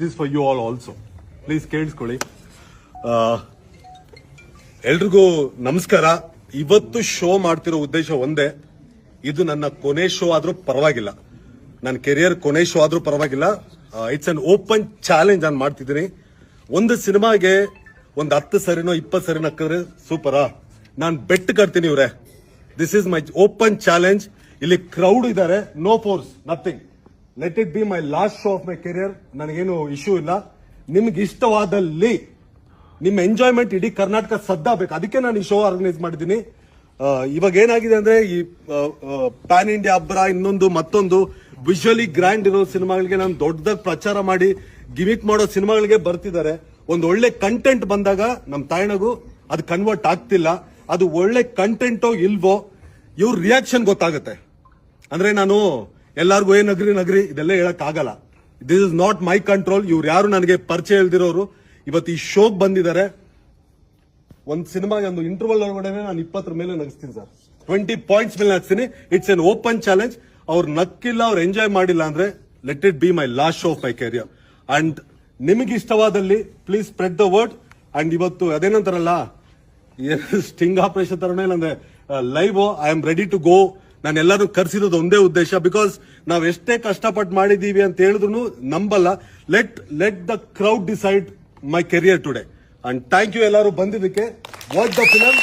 This for you all also please ಕೇಳಿಸ್ಕೊಳ್ಳಿ. ಎಲ್ರಿಗೂ ನಮಸ್ಕಾರ. ಇವತ್ತು ಶೋ ಮಾಡ್ತಿರೋ ಉದ್ದೇಶ ಒಂದೇ. ಇದು ನನ್ನ ಕೊನೆ ಶೋ ಆದ್ರೂ ಪರವಾಗಿಲ್ಲ. ನನ್ನ ಕೆರಿಯರ್ ಕೊನೆ ಶೋ ಆದ್ರೂ ಪರವಾಗಿಲ್ಲ. ಇಟ್ಸ್ ಅನ್ ಓಪನ್ ಚಾಲೆಂಜ್ ನಾನು ಮಾಡ್ತಿದ್ದೀನಿ. ಒಂದು ಸಿನಿಮಾಗೆ ಒಂದು ಹತ್ತು ಸರಿನೋ ಇಪ್ಪತ್ತು ಸರಿನೋ ಹಾಕಿದ್ರೆ ಸೂಪರಾ ನಾನು ಬೆಟ್ ಕಟ್ತೀನಿ ಇವ್ರೆ. This is my open challenge ಇಲ್ಲಿ ಕ್ರೌಡ್ ಇದ್ದಾರೆ. No force nothing let it be my last show of my career ನನಗೇನು ಇಶ್ಯೂ ಇಲ್ಲ. ನಿಮ್ಗೆ ಇಷ್ಟವಾದಲ್ಲಿ ನಿಮ್ಮ ಎಂಜಾಯ್ಮೆಂಟ್ ಇಡೀ ಕರ್ನಾಟಕ ಸದ್ದಾಗಬೇಕು. ಅದಕ್ಕೆ ನಾನು ಈ ಶೋ ಆರ್ಗನೈಸ್ ಮಾಡಿದ್ದೀನಿ. ಇವಾಗ ಏನಾಗಿದೆ ಅಂದ್ರೆ ಈ ಪ್ಯಾನ್ ಇಂಡಿಯಾ ಅಬ್ಬರ ಇನ್ನೊಂದು ಮತ್ತೊಂದು ವಿಜುವಲಿ ಗ್ರ್ಯಾಂಡ್ ಇರೋ ಸಿನಿಮಾಗಳಿಗೆ ನಾನು ದೊಡ್ಡದಾಗಿ ಪ್ರಚಾರ ಮಾಡಿ ಗಿಮಿಕ್ ಮಾಡೋ ಸಿನಿಮಾಗಳಿಗೆ ಬರ್ತಿದ್ದಾರೆ. ಒಂದು ಒಳ್ಳೆ ಕಂಟೆಂಟ್ ಬಂದಾಗ ನಮ್ಮ ತಾಯಣಗೂ ಅದು ಕನ್ವರ್ಟ್ ಆಗ್ತಿಲ್ಲ. ಅದು ಒಳ್ಳೆ ಕಂಟೆಂಟೋ ಇಲ್ವೋ, ಇವ್ರ ರಿಯಾಕ್ಷನ್ ಗೊತ್ತಾಗುತ್ತೆ. ಅಂದ್ರೆ ನಾನು ಎಲ್ಲಾರ್ಗು ಏನ್ ನಗರಿ ನಗರಿ, ಇದೆಲ್ಲ ಹೇಳಕ್ ಆಗಲ್ಲ this is not my control ಇವ್ರು ಯಾರು ನನಗೆ ಪರಿಚಯ ಇಲ್ದಿರೋರು? ಇವತ್ತು ಈ ಶೋಗ್ ಬಂದಿದ್ದಾರೆ. ಒಂದ್ ಸಿನಿಮಾಗೆ ಒಂದು ಇಂಟರ್ವಲ್ ಒಳಗಡೆ ನಾನು ಇಪ್ಪತ್ತರ ಮೇಲೆ ನಗಿಸ್ತೀನಿ ಸರ್. ಟ್ವೆಂಟಿ ಪಾಯಿಂಟ್ಸ್ ಮೇಲೆ ನಗಿಸ್ತೀನಿ. ಇಟ್ಸ್ ಎನ್ ಓಪನ್ ಚಾಲೆಂಜ್ ಅವ್ರು ನಕ್ಕಿಲ್ಲ, ಅವ್ರು ಎಂಜಾಯ್ ಮಾಡಿಲ್ಲ ಅಂದ್ರೆ let it be my last show of my career and ನಿಮಗೆ ಇಷ್ಟವಾದಲ್ಲಿ please spread the word and ಇವತ್ತು ಅದೇನಂತಾರಲ್ಲ? ಸ್ಟಿಂಗ್ ಆಪರೇಷನ್ ತರನೇ ಅಂದ್ರೆ live I am ready to go ನಾನು ಎಲ್ಲರೂ ಕರ್ಸಿರೋದು ಒಂದೇ ಉದ್ದೇಶ. ಬಿಕಾಸ್ ನಾವ್ ಎಷ್ಟೇ ಕಷ್ಟಪಟ್ಟು ಮಾಡಿದೀವಿ ಅಂತ ಹೇಳಿದ್ರು ನಂಬಲ್ಲ. Let let the crowd decide my career today and thank you ಎಲ್ಲರೂ ಬಂದಿದ್ದಕ್ಕೆ. Watch the film